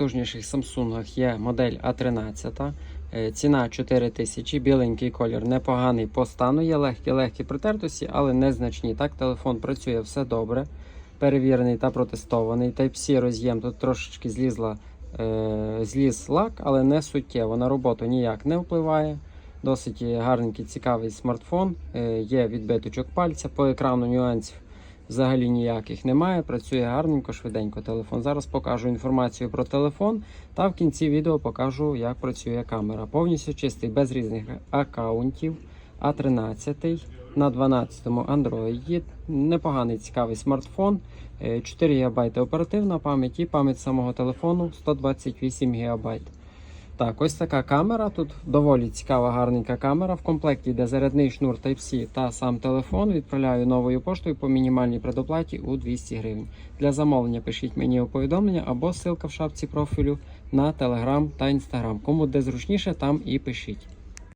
Потужніших Samsung є модель А13. Е, Ціна 4 тисячі, біленький колір непоганий по стану, є легкі-легкі притертості, але незначні. Так, телефон працює все добре, перевірений та протестований. Type-C роз'єм тут трошечки злізла, е, зліз лак, але не суттєво. На роботу ніяк не впливає. Досить гарненький, цікавий смартфон. Е, є відбиточок пальця, по екрану нюансів взагалі ніяких немає. Працює гарненько, швиденько телефон. Зараз покажу інформацію про телефон та в кінці відео покажу, як працює камера. Повністю чистий, без різних аккаунтів. А13 на 12-му Android. Непоганий цікавий смартфон. Е, 4 ГБ оперативна пам'ять і пам'ять самого телефону 128 ГБ. Так, ось така камера. Тут доволі цікава, гарненька камера. В комплекті йде зарядний шнур Type-C та сам телефон. Відправляю новою поштою по мінімальній предоплаті у 200 гривень. Для замовлення пишіть мені у повідомлення або ссылка в шапці профілю на Telegram та Instagram. Кому де зручніше, там і пишіть.